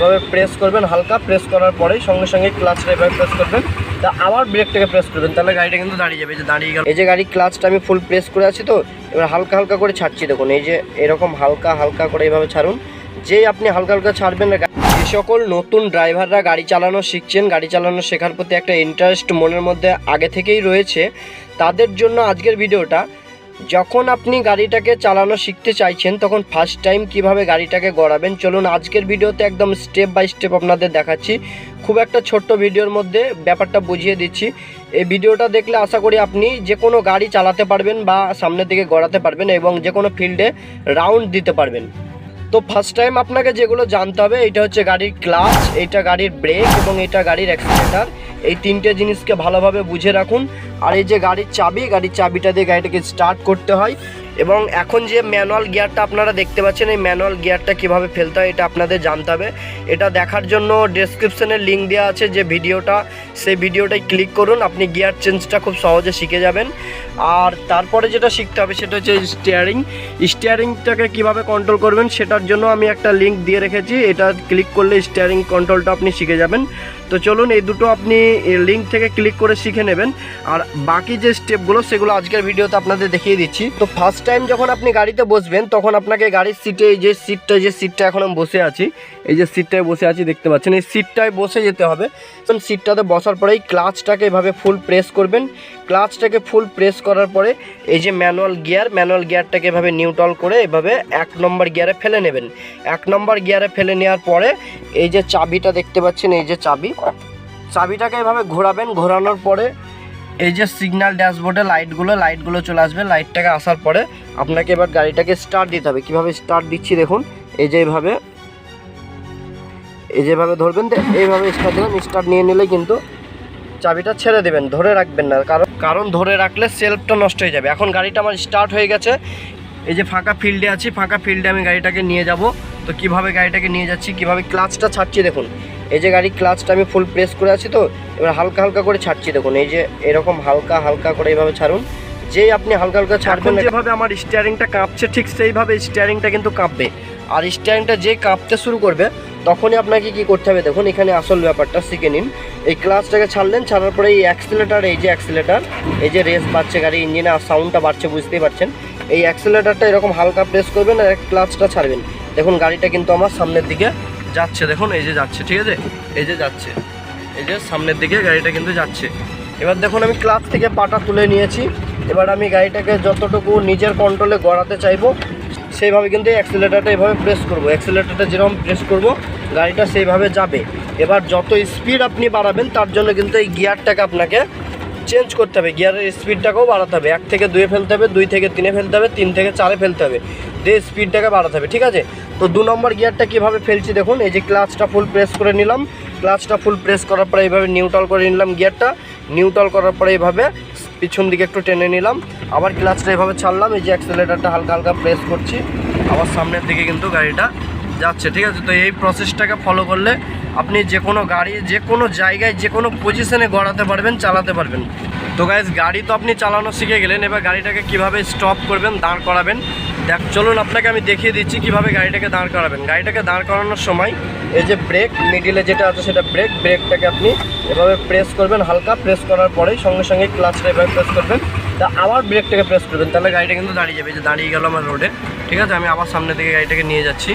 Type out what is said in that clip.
এভাবে প্রেস করবেন, হালকা প্রেস করার পরেই সঙ্গে সঙ্গে ক্লাচটা এভাবে প্রেস করবেন। তা আবার ব্রেকটাকে প্রেস করবেন, তাহলে গাড়িটা কিন্তু দাঁড়িয়ে যাবে যে দাঁড়িয়ে গেল। এই যে গাড়ি ক্লাচটা আমি ফুল প্রেস করে আছি তো, এবার হালকা হালকা করে ছাড়ছি, দেখুন, এই যে এরকম হালকা হালকা করে এইভাবে ছাড়ুন। যেই আপনি হালকা হালকা ছাড়বেন যে সকল নতুন ড্রাইভাররা গাড়ি চালানো শিখছেন, গাড়ি চালানো শেখার প্রতি একটা ইন্টারেস্ট মনের মধ্যে আগে থেকেই রয়েছে, তাদের জন্য আজকের ভিডিওটা যখন আপনি গাড়িটাকে চালানো শিখতে চাইছেন, তখন ফার্স্ট টাইম কীভাবে গাড়িটাকে গড়াবেন? চলুন আজকের ভিডিওতে একদম স্টেপ বাই স্টেপ আপনাদের দেখাচ্ছি। খুব একটা ছোট্ট ভিডিওর মধ্যে ব্যাপারটা বুঝিয়ে দিচ্ছি। এই ভিডিওটা দেখলে আশা করি আপনি যে কোনো গাড়ি চালাতে পারবেন বা সামনের দিকে গড়াতে পারবেন এবং যে কোনো ফিল্ডে রাউন্ড দিতে পারবেন। তো ফার্স্ট টাইম আপনাকে যেগুলো জানতে হবে এটা হচ্ছে গাড়ির ক্লাচ এইটা গাড়ির ব্রেক এবং এটা গাড়ির অ্যাক্সিলেটার এই তিনটে জিনিসকে ভালোভাবে বুঝে রাখুন। আর এই যে গাড়ির চাবি, গাড়ির চাবিটা দিয়ে গাড়িটাকে স্টার্ট করতে হয়। এবং এখন যে ম্যানুয়াল গিয়ারটা আপনারা দেখতে পাচ্ছেন, এই ম্যানুয়াল গিয়ারটা কীভাবে ফেলতে হয় এটা আপনাদের জানতে হবে। এটা দেখার জন্য ডেসক্রিপশনে লিঙ্ক দেওয়া আছে যে ভিডিওটা। সেই ভিডিওটাই ক্লিক করুন, আপনি গিয়ার চেঞ্জটা খুব সহজে শিখে যাবেন। আর তারপরে যেটা শিখতে হবে সেটা হচ্ছে স্টিয়ারিং স্টিয়ারিংটাকে কীভাবে কন্ট্রোল করবেন সেটার জন্য আমি একটা লিঙ্ক দিয়ে রেখেছি। এটা ক্লিক করলে স্টিয়ারিং কন্ট্রোলটা আপনি শিখে যাবেন। তো চলুন এই দুটো আপনি লিঙ্ক থেকে ক্লিক করে শিখে নেবেন। আর বাকি যে স্টেপগুলো সেগুলো আজকের ভিডিওতে আপনাদের দেখিয়ে দিচ্ছি। তো ফার্স্ট টাইম যখন আপনি গাড়িতে বসবেন, তখন আপনাকে গাড়ির সিটে এই যে সিটটা যে সিটটা এখন আমি বসে আছি, এই যে সিটটায় বসে আছি, দেখতে পাচ্ছেন, এই সিটটায় বসে যেতে হবে। সিটটাতে বসার পরেই ক্লাচটাকে এভাবে ফুল প্রেস করবেন। ক্লাচটাকে ফুল প্রেস করার পরে এই যে ম্যানুয়াল গিয়ার, ম্যানুয়াল গিয়ারটাকে এভাবে নিউট্রাল করে এভাবে এক নম্বর গিয়ারে ফেলে নেবেন। এক নম্বর গিয়ারে ফেলে নেওয়ার পরে এই যে চাবিটা দেখতে পাচ্ছেন, এই যে চাবি। চাবিটাকে এভাবে ঘোরাবেন, ঘোরানোর পরে এই যে সিগন্যাল ড্যাশবোর্ডে লাইটগুলো লাইটগুলো চলে আসবে। লাইটটাকে আসার পরে আপনাকে এবার গাড়িটাকে স্টার্ট দিতে হবে। কীভাবে স্টার্ট দিচ্ছি দেখুন, এই যে এইভাবে এই যেভাবে ধরবেন, এইভাবে স্টার্ট দেবেন স্টার্ট নিয়ে নিলে কিন্তু চাবিটা ছেড়ে দেবেন ধরে রাখবেন না। কারণ কারণ ধরে রাখলে সেলফটা নষ্ট হয়ে যাবে। এখন গাড়িটা আমার স্টার্ট হয়ে গেছে। এই যে ফাঁকা ফিল্ডে আছি ফাঁকা ফিল্ডে আমি গাড়িটাকে নিয়ে যাব। তো কীভাবে গাড়িটাকে নিয়ে যাচ্ছি কীভাবে ক্লাচটা ছাড়ছি দেখুন। এই যে গাড়ি ক্লাচটা আমি ফুল প্রেস করে আছি তো এবার হালকা হালকা করে ছাড়ছি দেখুন। এই যে এরকম হালকা হালকা করে এইভাবে ছাড়ুন। যেই আপনি হালকা হালকা ছাড়বেন যেভাবে আমার স্টিয়ারিংটা কাঁপছে ঠিক সেইভাবে স্টিয়ারিংটা কিন্তু কাঁপবে। আর স্টিয়ারিংটা যে কাঁপতে শুরু করবে তখনই আপনাকে কি করতে হবে দেখুন এখানে আসল ব্যাপারটা শিখে নিন। এই ক্লাচটাকে ছাড়লেন, ছাড়ার পরে এই অ্যাক্সিলেটার এই যে অ্যাক্সিলেটার এই যে রেস বাড়ছে গাড়ি ইঞ্জিনে আর সাউন্ডটা বাড়ছে, বুঝতেই পারছেন? এই অ্যাক্সিলেটারটা এরকম হালকা প্রেস করবেন আর ক্লাচটা ছাড়বেন। দেখুন, গাড়িটা কিন্তু আমার সামনের দিকে যাচ্ছে। দেখুন, এই যে যাচ্ছে, ঠিক আছে? এই যে যাচ্ছে। এই যে সামনের দিকে গাড়িটা কিন্তু যাচ্ছে। এবার দেখুন, আমি ক্লাচ থেকে পাটা তুলে নিয়েছি। এবার আমি গাড়িটাকে যতটুকু নিজের কন্ট্রোলে গড়াতে চাইব সেইভাবে কিন্তু অ্যাক্সিলেটারটা এভাবে প্রেস করব। অ্যাক্সিলেটারটা যেরকম প্রেস করব, গাড়িটা সেইভাবে যাবে। এবার যত স্পিড আপনি বাড়াবেন, তার জন্য কিন্তু এই গিয়ারটাকে আপনাকে চেঞ্জ করতে হবে। গিয়ারের স্পিডটাকেও বাড়াতে হবে। এক থেকে দুয়ে ফেলতে হবে, দুই থেকে তিনে ফেলতে হবে, তিন থেকে চারে ফেলতে হবে। দিয়ে স্পিডটাকে বাড়াতে হবে, ঠিক আছে? তো দু নম্বর গিয়ারটা কীভাবে ফেলছি দেখুন, এই যে ক্লাচটা ফুল প্রেস করে নিলাম। ক্লাচটা ফুল প্রেস করার পরে এইভাবে নিউট্রাল করে নিলাম গিয়ারটা নিউট্রাল করার পরে এইভাবে পিছন দিকে একটু টেনে নিলাম। আবার ক্লাচটা এভাবে ছাড়লাম, এই যে অ্যাক্সেলেটারটা হালকা হালকা প্রেস করছি। আবার সামনের দিকে কিন্তু গাড়িটা যাচ্ছে, ঠিক আছে? তো এই প্রসেসটাকে ফলো করলে আপনি যে কোনো গাড়ি, যে কোনো জায়গায়, যে কোনো পজিশনে গড়াতে পারবেন, চালাতে পারবেন। তো গাইজ গাড়ি তো আপনি চালানো শিখে গেলেন, এবার গাড়িটাকে কীভাবে স্টপ করবেন, দাঁড় করাবেন? দেখ, চলুন আপনাকে আমি দেখিয়ে দিচ্ছি কীভাবে গাড়িটাকে দাঁড় করাবেন। গাড়িটাকে দাঁড় করানোর সময় এই যে ব্রেক মিডিলে যেটা আছে সেটা ব্রেক ব্রেকটাকে আপনি এভাবে প্রেস করবেন, হালকা প্রেস করার পরেই সঙ্গে সঙ্গে ক্লাচটা এভাবে প্রেস করবেন। তা আবার ব্রেকটাকে প্রেস করবেন, তাহলে গাড়িটা কিন্তু দাঁড়িয়ে যাবে যে দাঁড়িয়ে গেল আমার রোডে ঠিক আছে, আমি আবার সামনে থেকে গাড়িটাকে নিয়ে যাচ্ছি।